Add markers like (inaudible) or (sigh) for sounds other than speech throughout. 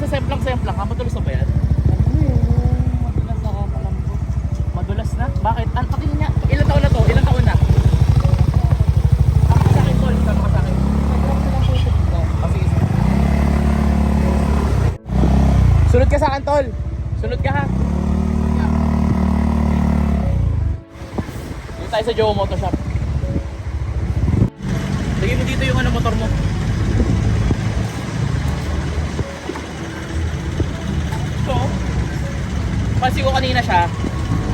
parang na sa semplang-semplang ka. Madulas na ba yan? Ano yung madalas nakakalambot? Madulas na? Bakit? Ang pakin niya. Ilang taon na to? Ilang taon na? Tama ka sa akin, Tol. Pinatutok ko. Oh, sige, sige. Sunod ka sa akin, Tol. Sunod ka, ha? Dito tayo sa Joe Motor Shop. Lagay mo dito yung ano motor mo. Pansin ko kanina siya,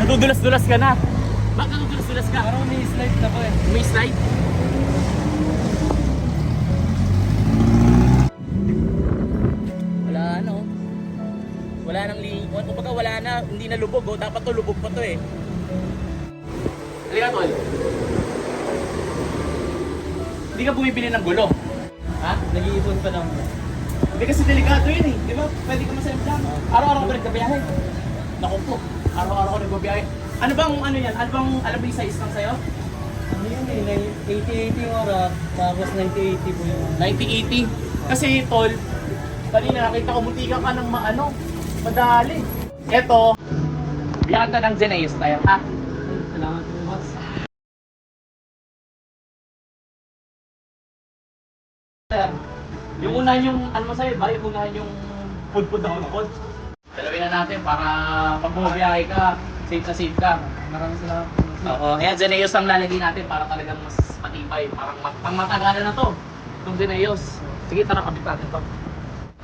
nadudulas-dulas ka na. Bakit nadudulas-dulas ka? Parang may slide na po eh. May slide? Wala ano. Wala nang li... Kumbaga wala na, hindi na lubog oh. Dapat to lubog pa to eh. Halika tol. Hindi ka bumibili ng gulo. Ha? Nag-iipon pa lang. Hindi kasi delikado yun eh. Di ba? Pwede ka masemplang. Araw-araw ko nagkabiyahe. Naku po. Araw-araw ko nagbabiyahe. Ano bang ano yan? Ano bang alam mo yung size ng sayo? Ano yun eh, 80-80 yung tapos 90-80 po yung 90-80. Kasi tol, kanina nakita ko muntika ka ng maano, madali. Eto, ka ng Zeneus tayo, ha? Salamat po boss. Yung unahan yung, ano sa'yo ba? Yung unahan yung pudpud na hudpud. Dalawin na natin para pag bumabiyahe ka, safe na safe ka. Maraming salamat. Oo, ayan, Zeneus ang lalagay natin para talagang mas matibay. Parang mat pang matagalan na to. Itong Zeneus. Sige, tara, kapit natin to.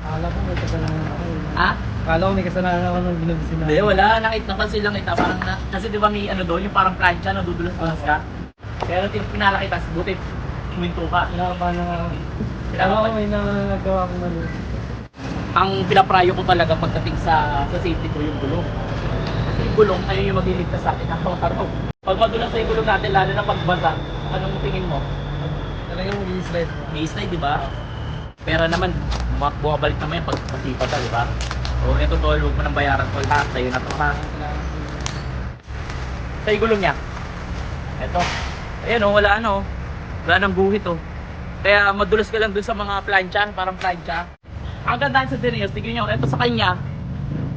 Akala ko may kasalanan ako. Ha? Akala ko may kasalanan ako nung binubisi na. Hindi, wala. Nakita, napansin lang kita. Parang na, kasi di ba may ano doon, yung parang plancha, nadudulas-dulas ka. Kaya nung tin- pinala kita, buti, huminto ka. Kinakabahan na ako. Akala Kailangan ko may nagawa ko mali. Ang pinaprayo ko talaga pagdating sa sa safety ko yung gulong. Kasi yung gulong, ayun yung magliligtas sa akin (laughs) araw-araw. Pag madulas yung gulong natin, lalo na pagbasa, anong tingin mo? Talagang mag-i-slide mo. May slide, di ba? Pera naman, bu- bumabalik naman yan pag masipa ka, di ba? O, eto tol, huwag mo nang bayaran tol. Ha, sa'yo na to ha. Salamat po. Sa gulong niya. Eto. Ayan oh, wala ano. Wala nang guhit oh. Kaya madulas ka lang dun sa mga plancha, parang plancha. Ang ganda sa Dineos, tignan nyo, eto sa kanya.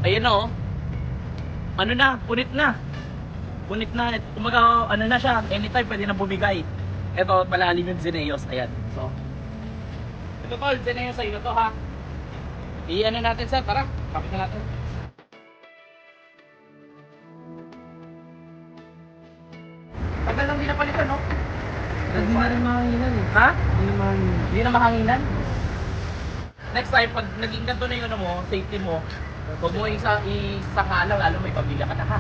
Ayan oh. Ano na, punit na. Punit na. Kumaga, ano na siya, anytime pwede na bumigay. Eto, malalim yung Zeneos. Ayan. So, ito tol, Zeneos sa'yo na to ha. I-ano natin sir, tara. Kapit na natin. Tagal lang din napalitan, no? Hindi na rin mahanginan eh. Ha? Hindi na mahanginan. Hindi na mahanginan. Next time, pag naging ganito na yung ano mo, safety mo, huwag mo isa, isakala, lalo may pamilya ka na ha.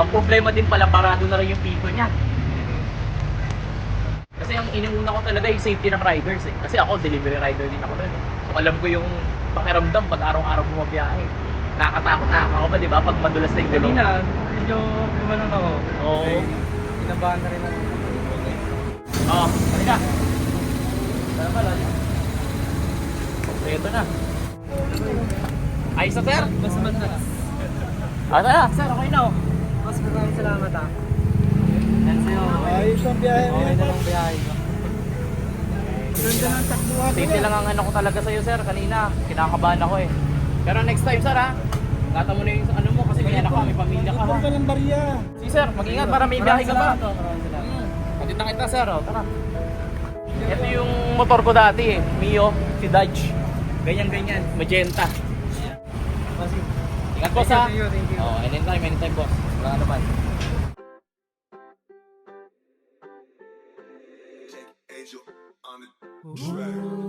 Ang problema din pala, parado na rin yung piso niya. Kasi ang iniuna ko talaga yung safety ng riders eh. Kasi ako, delivery rider din ako rin eh. So alam ko yung pakiramdam pag araw-araw bumabiyahe. Nakakatakot na ako ba, di ba? Pag madulas na yung gulong. Kanina, medyo kumalang ako. Oo. Kasi Kinabahan na rin ako. Oo, oh, halika. Tama lang. Ito na. Ayos na, sir? Mas madalas. Ah, na, sir, okay na. oh. Mas maraming salamat ah. Yan sa'yo. Ayos ang biyahe mo Okay na lang biyahe ko. Ganda ng takbuhan Safety yan. lang ang ano ko talaga sa'yo, sir. Kanina, kinakabahan ako eh. Pero next time, sir, ha? Ngata mo na yung ano mo kasi may anak ka, may pamilya ka, ha? Ipon ka ng barya. Si sir, mag-ingat para may biyahe ka ba? salamat, oh. Na kita, sir, oh. Tara. Ito yung motor ko dati eh. Mio, si Dodge. Ganyan-ganyan, magenta. Kasi, Ingat boss, ha? Thank you, thank you. Oh, anytime, anytime, boss. Wala naman. Angel on the track.